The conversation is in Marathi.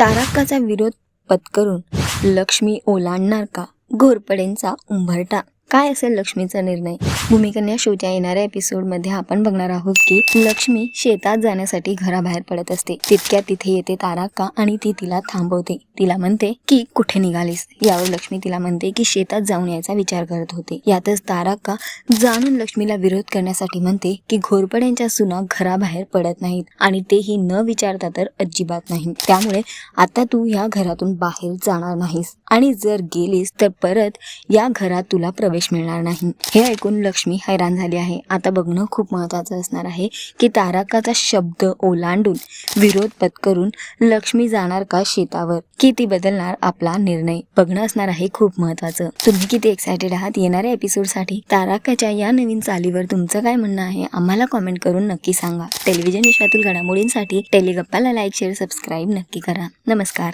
तारकाचा विरोध पत्करून लक्ष्मी ओलांडणार का? घोरपडेंचा उंबरटा काय असेल लक्ष्मीचा निर्णय? भूमिकन्या शोच्या येणाऱ्या एपिसोडमध्ये आपण बघणार आहोत की लक्ष्मी शेतात जाण्यासाठी घराबाहेर पडत असते. तितक्या तिथे येते ताराका आणि ती तिला थांबवते. तिला म्हणते की कुठे निघालीस? यावर लक्ष्मी तिला म्हणते की शेतात जाऊन यायचा विचार करत होते. यातच ताराका जाणून लक्ष्मीला विरोध करण्यासाठी म्हणते की घोरपड्यांच्या सुना घराबाहेर पडत नाहीत आणि तेही न विचारता तर अजिबात नाही त्यामुळे आता तू या घरातून बाहेर जाणार नाहीस आणि जर गेलीस तर परत या घरात तुला प्रवेश मिळणार नाही. हे ऐकून लक्ष्मी हैराण झाली आहे. आता बघणं खूप महत्वाचं असणार आहे की तारकाचा शब्द ओलांडून विरोध पत्करून लक्ष्मी जाणार का शेतावर? की ती बदलणार आपला निर्णय? बघणं असणार आहे खूप महत्वाचं तुम्ही किती एक्सायटेड आहात येणाऱ्या एपिसोडसाठी तारकाच्या या नवीन चालीवर तुमचं काय म्हणणं आहे? आम्हाला कॉमेंट करून नक्की सांगा. टेलिव्हिजन विश्वातील घडामोडींसाठी टेलिगप्पाला लाईक शेअर सबस्क्राईब नक्की करा. नमस्कार.